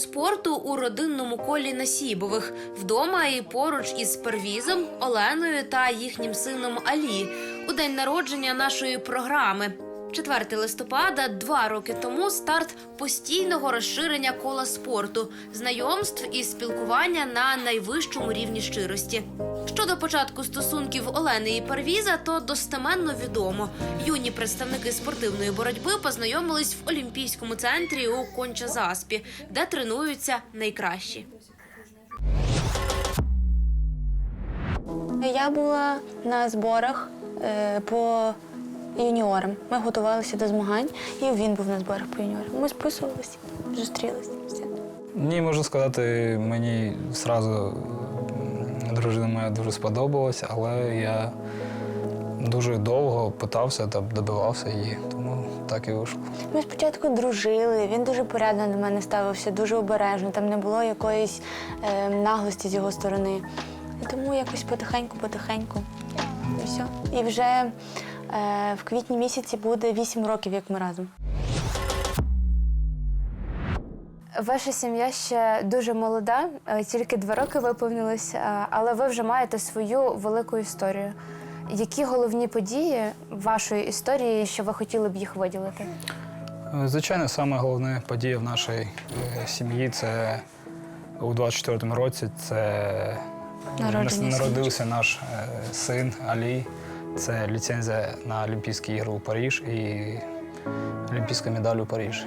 спорту у родинному колі Насібових вдома і поруч із Первізом, Оленою та їхнім сином Алі у день народження нашої програми. 4 листопада, два роки тому, старт постійного розширення кола спорту, знайомств і спілкування на найвищому рівні щирості. Щодо початку стосунків Олени і Парвіза, то достеменно відомо. Юні представники спортивної боротьби познайомились в Олімпійському центрі у Конча-Заспі, де тренуються найкращі. Я була на зборах е, по юніорам. Ми готувалися до змагань, і він був на зборах по юніорам. Ми списувалися, зустрілися. Ні, можу сказати, мені зразу дружина моя дуже сподобалась, але я дуже довго питався та добивався її, тому так і вийшло. Ми спочатку дружили, він дуже порядно до мене ставився, дуже обережно, там не було якоїсь е, наглості з його сторони. І тому якось потихеньку-потихеньку. І все. І вже е, в квітні місяці буде 8 років, як ми разом. Ваша сім'я ще дуже молода, е, тільки два роки виповнилось, е, але ви вже маєте свою велику історію. Які головні події вашої історії, що ви хотіли б їх виділити? Е, Звичайно, саме головне подія в нашій сім'ї це у 24-му році. Це Народження народився наш син Алі. Це ліцензія на Олімпійські ігри у Париж і Олімпійська медаль у Париж.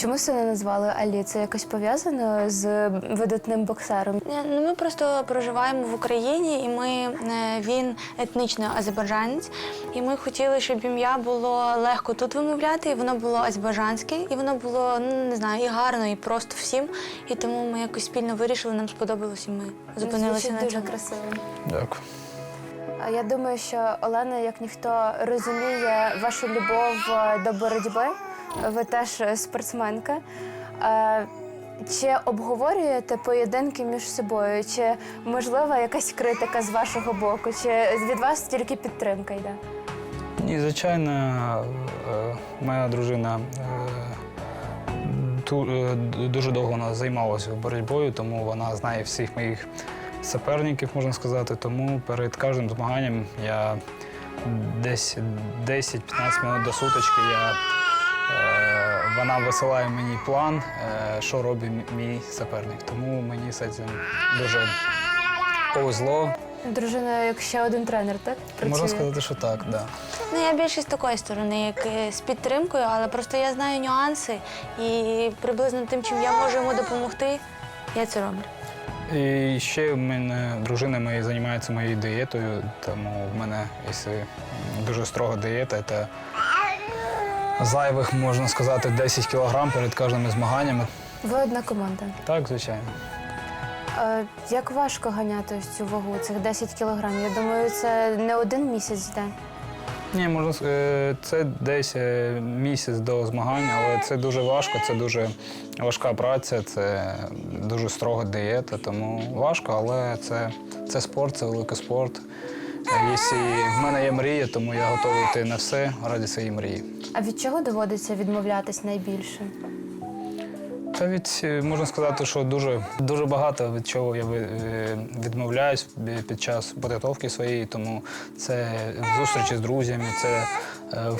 Чому сина назвали Алі? Це якось пов'язано з видатним боксером? Ну, ми просто проживаємо в Україні, і ми, е, він етнічний азербайджанець. І ми хотіли, щоб ім'я було легко тут вимовляти, і воно було азербайджанське, і воно було ну, не знаю, і гарно, і просто всім. І тому ми якось спільно вирішили, нам сподобалось, і ми зупинилися Звучить на дуже цьому. красиво. Дякую. А Я думаю, що Олена, як ніхто, розуміє вашу любов е, до боротьби. Ви теж спортсменка. Е, Чи обговорюєте поєдинки між собою? Чи можлива якась критика з вашого боку? Чи від вас тільки підтримка йде? Ні, звичайно, е, моя дружина е, дуже довго займалася боротьбою, тому вона знає всіх моїх суперників, можна сказати. Тому перед кожним змаганням я десь 10-15 минут до суточки я, вона висилає мені план, е, що робить мій суперник. Тому мені з цим дуже повезло. Дружина, як ще один тренер, так? Можна сказати, що так, так. Да. Ну, я більше з такої сторони, як е, з підтримкою, але просто я знаю нюанси і приблизно тим, чим я можу йому допомогти, я це роблю. І ще в мене дружина моя займається моєю дієтою, тому в мене якщо дуже строга дієта, це зайвих, можна сказати, 10 кілограм перед кожними змаганнями. Ви одна команда. Так, звичайно. Е, Як важко ганяти ось цю вагу, цих 10 кілограмів? Я думаю, це не один місяць йде. Ні, можна с- е, це десь е, місяць до змагань, але це дуже важко, це дуже важка праця, це дуже строга дієта, тому важко, але це, це спорт, це великий спорт. Якщо в мене є мрія, тому я готовий йти на все ради своєї мрії. А від чого доводиться відмовлятись найбільше? Та від е, можна сказати, що дуже дуже багато від чого я е, відмовляюсь під час підготовки своєї, тому це зустрічі з друзями, це е,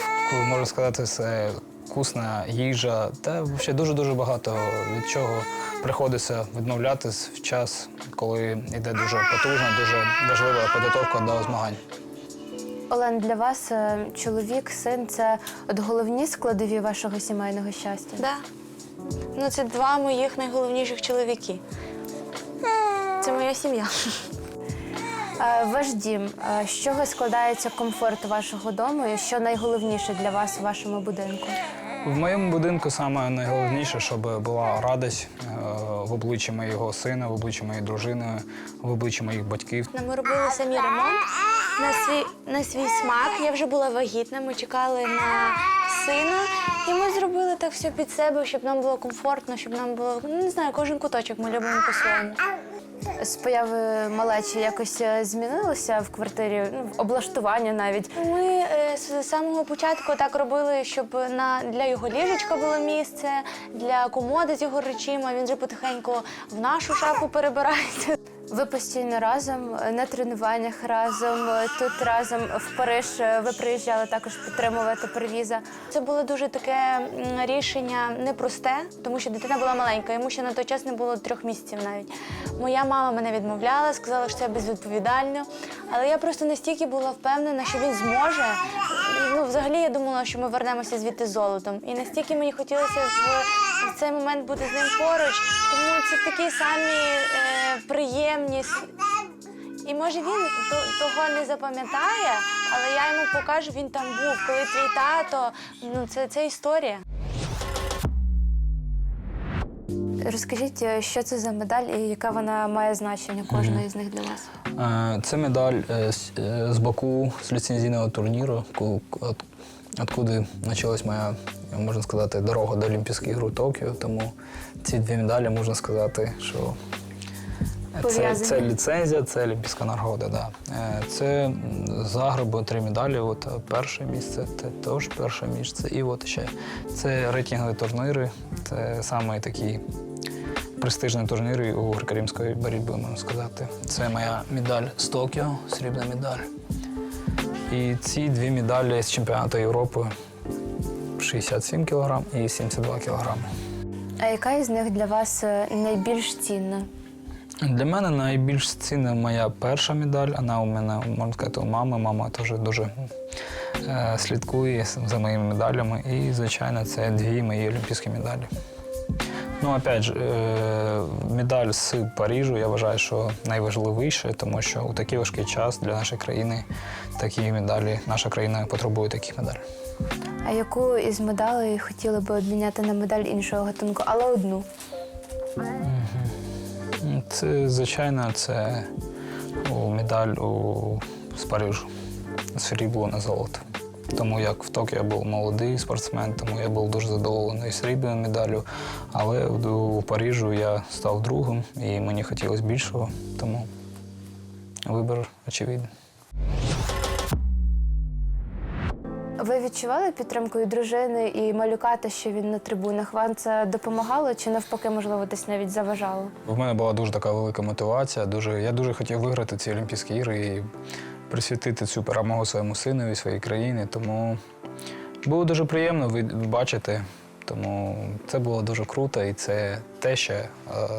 можна сказати, це вкусна їжа. Та взагалі дуже дуже багато від чого приходиться відмовлятись в час, коли йде дуже потужна, дуже важлива підготовка до змагань. Олен, для вас е, чоловік, син це от головні складові вашого сімейного щастя. Да. Ну, це два моїх найголовніших чоловіки. Це моя сім'я. Е, Ваш дім, е, з чого складається комфорт вашого дому і що найголовніше для вас у вашому будинку? В моєму будинку саме найголовніше, щоб була радість е, в обличчі моєго сина, в обличчі моєї дружини, в обличчі моїх батьків. Ми робили самі ремонт на свій, на свій смак. Я вже була вагітна, ми чекали на сина. І ми зробили так все під себе, щоб нам було комфортно, щоб нам було, ну не знаю, кожен куточок ми любимо по-своєму. З появи малечі якось е, змінилося в квартирі, ну, облаштування навіть. Ми е, з самого початку так робили, щоб на для його ліжечка було місце, для комоди з його речима. Він же потихеньку в нашу шафу перебирається. Ви постійно разом е, на тренуваннях разом, тут разом в Париж ви приїжджали також підтримувати привіза. Це було дуже таке рішення непросте, тому що дитина була маленька. Йому ще на той час не було трьох місяців навіть. Моя мама мене відмовляла, сказала, що це безвідповідально. Але я просто настільки була впевнена, що він зможе. Ну, взагалі, я думала, що ми вернемося звідти золотом. І настільки мені хотілося в, в цей момент бути з ним поруч. Тому це такі самі е, приємні. І може він того не запам'ятає, але я йому покажу, він там був. Коли твій тато, ну це, це історія. Розкажіть, е, що це за медаль і яке вона має значення кожна із них для вас? Е, Це медаль е, з- е, з Баку з ліцензійного турніру, ку- от- откуди почалась моя, можна сказати, дорога до Олімпійських ігор Токіо. Тому ці дві медалі можна сказати, що це, це ліцензія, це олімпійська нагорода. Да. Це м, з Загребу три медалі. От перше місце, це теж перше місце. І от ще це рейтингові турніри. Це саме такі престижні турніри у греко-римської боротьби, можна сказати. Це моя медаль з Токіо, срібна медаль. І ці дві медалі з чемпіонату Європи 67 кг і 72 кг. А яка із них для вас е, найбільш цінна? Для мене найбільш цінна моя перша медаль. Вона у мене, можна сказати, у мами. Мама теж дуже е, слідкує за моїми медалями. І, звичайно, це дві мої олімпійські медалі. Ну, опять же, е, медаль з Парижу я вважаю, що найважливіше, тому що у такий важкий час для нашої країни такі медалі, наша країна потребує таких медалей. А яку із медалей хотіли би обміняти на медаль іншого гатунку, але одну? Це, звичайно, це медаль у, з Парижу. Срібло на золото. Тому як в Токіо я був молодий спортсмен, тому я був дуже задоволений срібною медаллю. Але у, у Парижу я став другим і мені хотілося більшого, тому вибір очевидний. Ви відчували підтримку і дружини і малюка, те, що він на трибунах? Вам це допомагало чи навпаки, можливо, десь навіть заважало? В мене була дуже така велика мотивація. Дуже, я дуже хотів виграти ці Олімпійські ігри і присвятити цю перемогу своєму синові, своїй країні. Тому було дуже приємно бачити. Тому це було дуже круто, і це те, що е,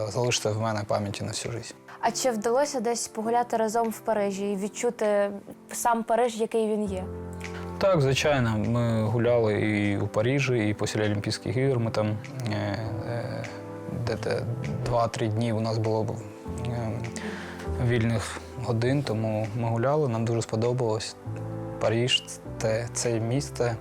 залишиться в мене в пам'яті на всю життя. А чи вдалося десь погуляти разом в Парижі і відчути сам Париж, який він є? Так, звичайно, ми гуляли і у Парижі, і після Олімпійських ігор. Ми там е, е, де-те два-три дні у нас було е, вільних годин, тому ми гуляли, нам дуже сподобалось. Париж це, це місце,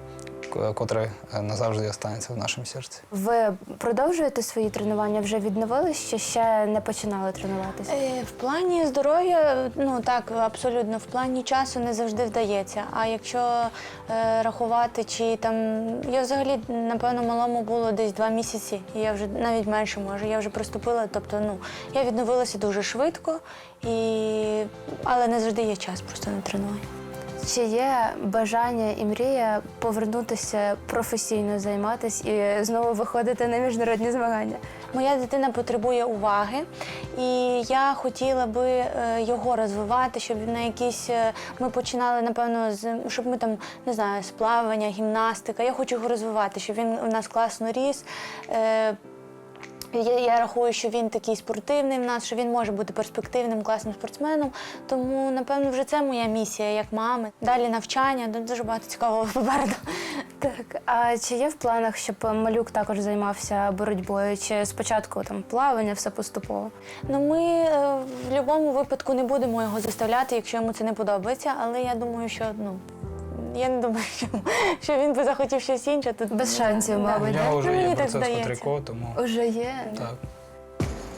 к- котре е, назавжди останеться в нашому серці. Ви продовжуєте свої тренування? Вже відновились чи ще не починали тренуватися? Е, В плані здоров'я, ну так, абсолютно, в плані часу не завжди вдається. А якщо е, рахувати, чи там я взагалі, напевно, малому було десь два місяці, і я вже навіть менше може, я вже приступила. Тобто, ну я відновилася дуже швидко, і... але не завжди є час просто на тренування. Чи є бажання і мрія повернутися професійно займатися і знову виходити на міжнародні змагання? Моя дитина потребує уваги, і я хотіла би е, його розвивати, щоб на якісь е, ми починали, напевно, з щоб ми там не знаю, з плавання, гімнастика. Я хочу його розвивати, щоб він у нас класно ріс. Я, я рахую, що він такий спортивний в нас, що він може бути перспективним, класним спортсменом. Тому, напевно, вже це моя місія як мами. Далі навчання, ну, дуже багато цікавого попереду. Так, а чи є в планах, щоб малюк також займався боротьбою? Чи спочатку там плавання, все поступово? Ну, ми е, в будь-якому випадку не будемо його заставляти, якщо йому це не подобається. Але я думаю, що ну я не думаю, що, що він би захотів щось інше. Тут Без шансів, мабуть. Да? вже мені є так процес по здається. трико, тому Уже є. так.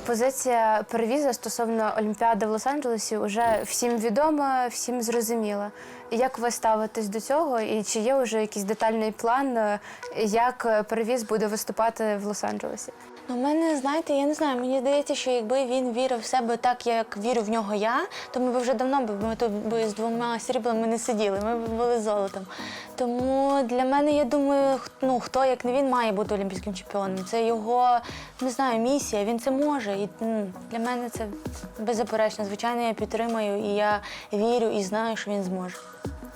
Позиція перевіза стосовно Олімпіади в Лос-Анджелесі вже всім відома, всім зрозуміла. Як ви ставитесь до цього? І чи є вже якийсь детальний план, е, як е, перевіз буде виступати в Лос-Анджелесі? Ну, мене, знаєте, я не знаю, мені здається, що якби він вірив в себе так, як вірю в нього я, то ми б вже давно б ми тут би з двома сріблами не сиділи, ми б були золотом. Тому для мене, я думаю, ну, хто як не він має бути олімпійським чемпіоном. Це його, не знаю, місія, він це може. І для мене це беззаперечно. Звичайно, я підтримую і я вірю і знаю, що він зможе.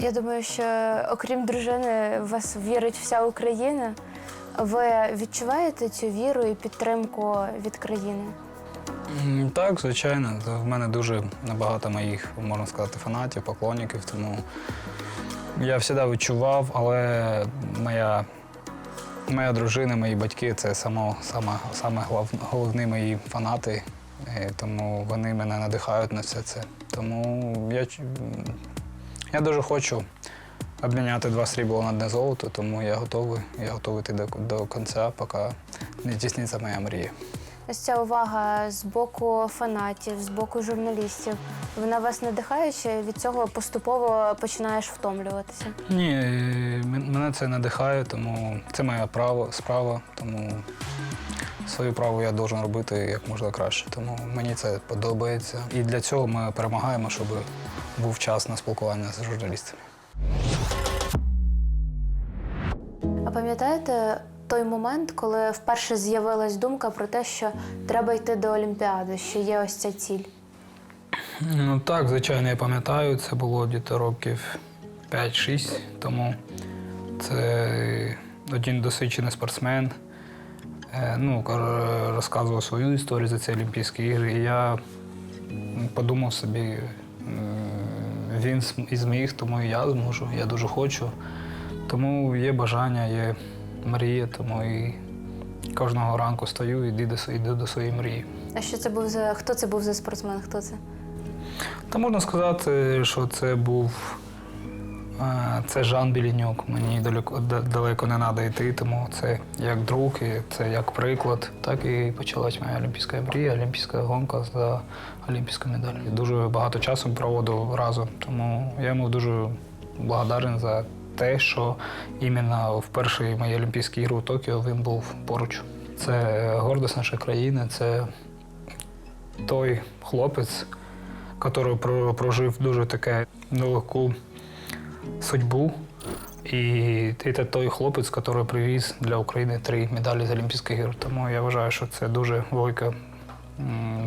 Я думаю, що окрім дружини, в вас вірить вся Україна. Ви відчуваєте цю віру і підтримку від країни? Так, звичайно. В мене дуже набагато моїх, можна сказати, фанатів, поклонників, тому я завжди відчував, але моя, моя дружина, мої батьки це само, саме, саме головні мої фанати. Е, Тому вони мене надихають на все це. Тому я, я дуже хочу обміняти два срібла на одне золото, тому я готовий. Я готовий йти до, до кінця, поки не здійсниться моя мрія. Ось ця увага з боку фанатів, з боку журналістів, вона вас надихає, чи від цього поступово починаєш втомлюватися? Ні, е, мене це надихає, тому це моя право, справа, тому свою право я должен робити як можна краще. Тому мені це подобається. І для цього ми перемагаємо, щоб був час на спілкування з журналістами. А пам'ятаєте той момент, коли вперше з'явилась думка про те, що треба йти до Олімпіади, що є ось ця ціль? Ну так, звичайно, я пам'ятаю, це було десь років 5-6 тому. Це один досвідчений спортсмен. е, Ну, розказував свою історію за ці Олімпійські ігри. І я подумав собі, він із моїх, тому і я зможу, я дуже хочу. Тому є бажання, є мрія, тому і кожного ранку стою і йду до, йду до своєї мрії. А що це був за хто це був за спортсмен? Хто це? Та можна сказати, що це був е, це Жан Білінюк. Мені далеко, далеко не треба йти, тому це як друг, і це як приклад. Так і почалась моя олімпійська мрія, олімпійська гонка за олімпійську медаль. Дуже багато часу проводив разом, тому я йому дуже благодарен за те, що іменно в перші мої Олімпійські ігри у Токіо він був поруч. Це гордість нашої країни, це той хлопець, який прожив дуже таке нелегку судьбу. І це той хлопець, який привіз для України три медалі з Олімпійських ігор. Тому я вважаю, що це дуже велика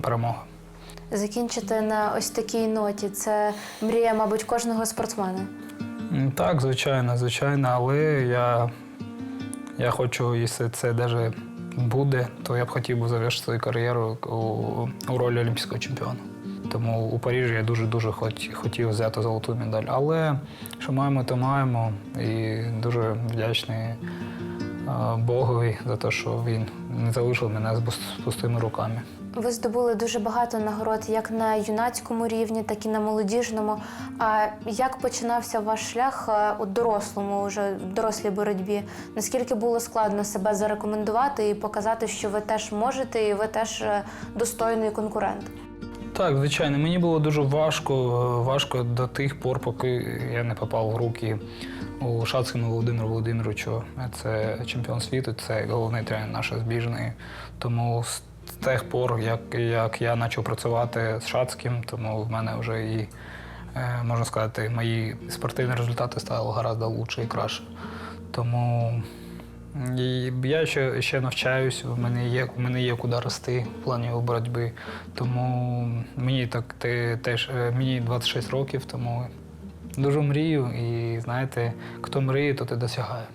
перемога. Закінчити на ось такій ноті. Це мрія, мабуть, кожного спортсмена. Так, звичайно, звичайно, але я, я хочу, якщо це навіть буде, то я б хотів би завершити свою кар'єру у, у ролі олімпійського чемпіона. Тому у Парижі я дуже-дуже хоч хотів взяти золоту медаль. Але що маємо, то маємо. І дуже вдячний Богові за те, що він не залишив мене з пустими руками. Ви здобули дуже багато нагород як на юнацькому рівні, так і на молодіжному. А як починався ваш шлях е, у дорослому, уже в дорослій боротьбі? Наскільки було складно себе зарекомендувати і показати, що ви теж можете, і ви теж е, достойний конкурент? Так, звичайно, мені було дуже важко, е, важко до тих пор, поки я не попав в руки у Шацькому Володимиру Володимировичу. Це чемпіон світу, це головний тренер нашої збірної. Тому з тих пор, як, як я почав працювати з Шацьким, тому в мене вже і, е, можна сказати, мої спортивні результати стали гораздо краще і краще. Тому і я ще, ще навчаюсь, у мене є, у мене є куди рости в плані боротьби. Тому мені так те- теж е, мені 26 років, тому дуже мрію. І знаєте, хто мріє, то ти досягає.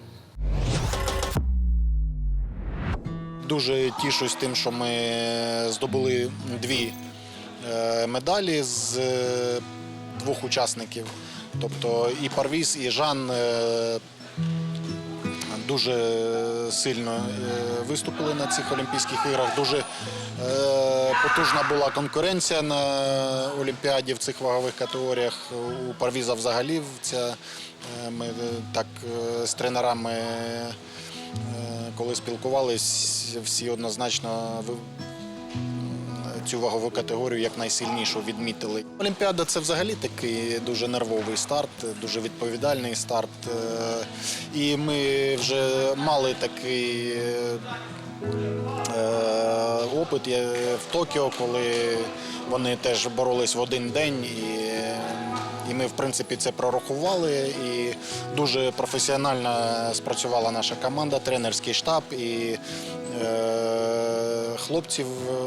Дуже тішусь тим, що ми здобули дві е, медалі з е, двох учасників. Тобто і Парвіз, і Жан е, дуже сильно виступили на цих Олімпійських іграх. Дуже потужна була конкуренція на Олімпіаді в цих вагових категоріях. У Парвіза взагалі ця, е, ми е, так е, з тренерами. коли спілкувались, всі однозначно цю вагову категорію як найсильнішу відмітили. Олімпіада це взагалі такий дуже нервовий старт, дуже відповідальний старт. І ми вже мали такий опит є в Токіо, коли вони теж боролись в один день. І, і ми, в принципі, це прорахували. І дуже професіонально спрацювала наша команда, тренерський штаб. І е, хлопців,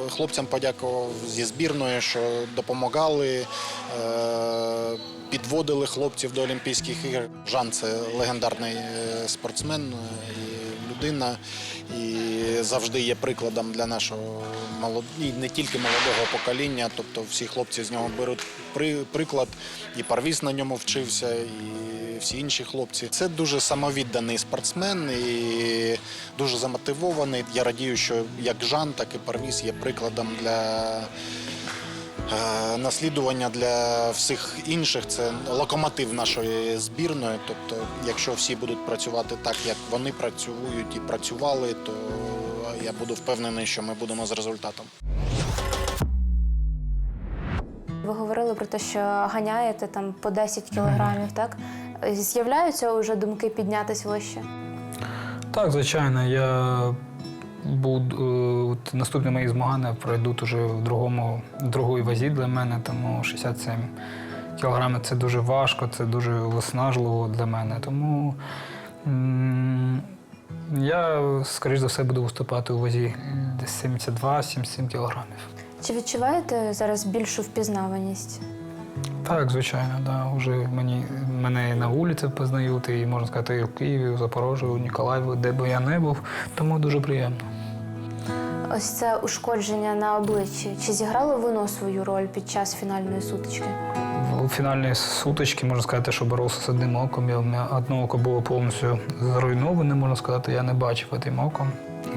хлопцям подякував зі збірної, що допомагали. Е, Підводили хлопців до Олімпійських ігор. Жан це легендарний е, спортсмен е, людина, і завжди є прикладом для нашого молод... і не тільки молодого покоління. Тобто всі хлопці з нього беруть при... приклад, і Парвіз на ньому вчився, і всі інші хлопці. Це дуже самовідданий спортсмен і дуже замотивований. Я радію, що як Жан, так і Парвіз є прикладом для. Е, Наслідування для всіх інших це локомотив нашої збірної. Тобто, якщо всі будуть працювати так, як вони працюють і працювали, то я буду впевнений, що ми будемо з результатом. Ви говорили про те, що ганяєте там по 10 кілограмів, так? З'являються вже думки піднятись вище? Так, звичайно, я буду е, от наступні мої змагання пройдуть уже в другому, в другій вазі для мене, тому 67 кілограмів це дуже важко, це дуже виснажливо для мене. Тому м, я, скоріш за все, буду виступати у вазі десь 72-77 кілограмів. Чи відчуваєте зараз більшу впізнаваність? Так, звичайно, да. Уже мені мене на вулиці познають, і можна сказати, і в Києві, і в Запорожжі, у Ніколаєві, де би я не був, тому дуже приємно. Ось це ушкодження на обличчі. Чи зіграло воно свою роль під час фінальної сутички? У фінальній сутичці можна сказати, що боровся з одним оком. Я, одне око було повністю зруйноване, можна сказати, я не бачив одним оком.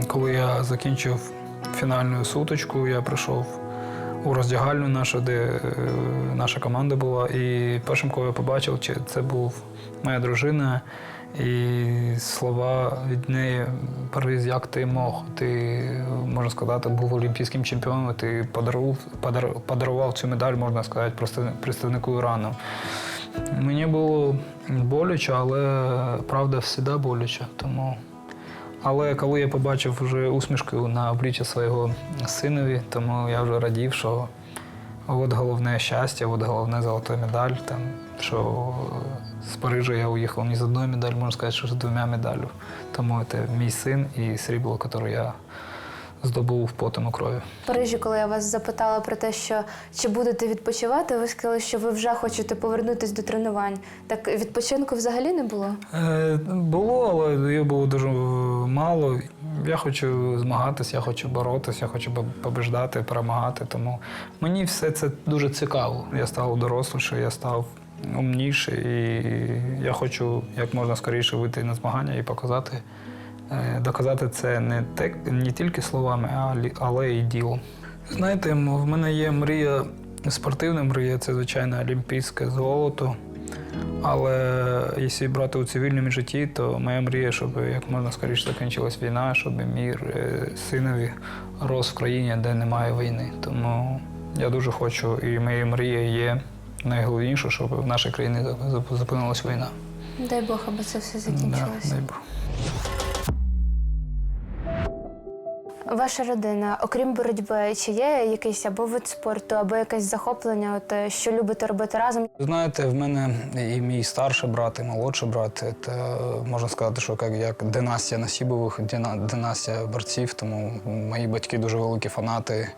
Коли я закінчив фінальну сутичку, я прийшов у роздягальню нашу, де е, наша команда була. І першим, кого я побачив, це був моя дружина. І слова від неї Парвіз, як ти мог? Ти, можна сказати, був олімпійським чемпіоном, ти подарував, подар- подарував цю медаль, можна сказати, представнику Ірану. Мені було боляче, але правда завжди боляче. Тому... Але коли я побачив вже усмішку на обличчі свого синові, тому я вже радів, що от головне щастя, от головне золота медаль. Там, що з Парижа я уїхав не з одною медаллю, можна сказати, що з двома медалями. Тому це мій син і срібло, яке я здобув потом у крові. В Парижі, коли я вас запитала про те, що чи будете відпочивати, ви сказали, що ви вже хочете повернутися до тренувань. Так відпочинку взагалі не було? Е, було, але його було дуже мало. Я хочу змагатися, я хочу боротися, я хочу поб- побеждати, перемагати. Тому мені все це дуже цікаво. Я став доросліше, я став умніше, і я хочу як можна скоріше вийти на змагання і показати, е, доказати це не, те, не тільки словами, а але і ділом. Знаєте, в мене є мрія, спортивна мрія, це звичайно олімпійське золото. Але якщо брати у цивільному житті, то моя мрія, щоб як можна скоріше закінчилась війна, щоб мір е, синові рос в країні, де немає війни. Тому я дуже хочу, і моя мрія є найголовніше, щоб в нашій країні зупинилась війна. Дай Бог, аби це все Да, закінчилося. дай Бог. Ваша родина, окрім боротьби, чи є якийсь або вид спорту, або якесь захоплення, от е, що любите робити разом? Знаєте, в мене і мій старший брат, і молодший брат. Це можна сказати, що як, як династія Насібових, династія борців. Тому мої батьки дуже великі фанати.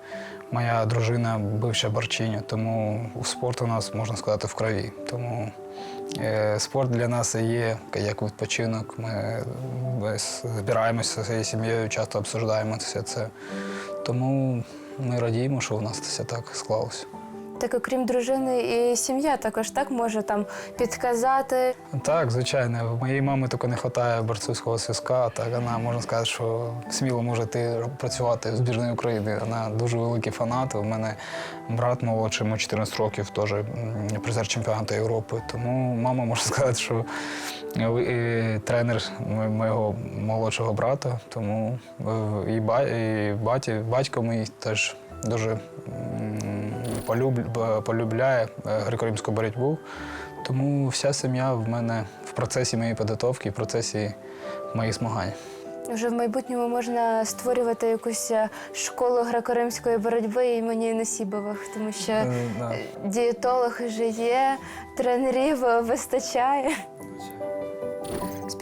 Моя дружина бивша борчиня, тому спорт у нас можна сказати в крові. Тому е, спорт для нас є як відпочинок. Ми збираємося зі своєю сім'єю, часто обсуждаємо все це. Тому ми радіємо, що у нас все так склалося. Так, окрім дружини і сім'я, також так може там підказати. Так, звичайно. В моєї мами тільки не вистачає борцовського зв'язка. Так вона можна сказати, що сміло може йти працювати в збірної України. Вона дуже великий фанат. У мене брат молодший, йому 14 років, теж призер чемпіонату Європи. Тому мама може сказати, що і тренер мо- моєго молодшого брата. Тому е, і, ба, і батько мій теж дуже полюбляє е, греко-римську боротьбу. Тому вся сім'я в мене в процесі моєї підготовки, в процесі моїх змагань. Вже в майбутньому можна створювати якусь е, школу греко-римської боротьби імені Насібових, тому що Е, дієтолог вже є, тренерів вистачає.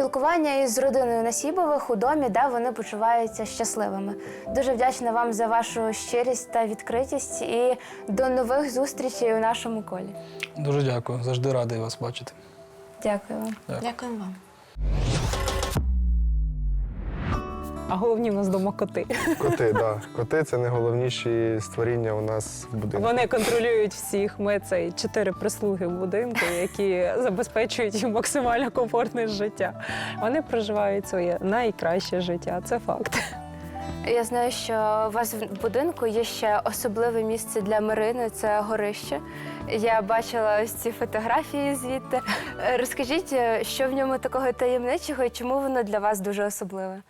Спілкування із родиною Насібових у домі, де вони почуваються щасливими. Дуже вдячна вам за вашу щирість та відкритість і до нових зустрічей у нашому колі. Дуже дякую. Завжди радий вас бачити. Дякую вам. Дякую вам. А головні в нас дома коти. Коти, да. Коти це найголовніші створіння у нас в будинку. Вони контролюють всіх. Ми це чотири прислуги в будинку, які забезпечують їм максимально комфортне життя. Вони проживають своє найкраще життя. Це факт. Я знаю, що у вас в будинку є ще особливе місце для Марини це горище. Я бачила ось ці фотографії звідти. Розкажіть, що в ньому такого таємничого і чому воно для вас дуже особливе?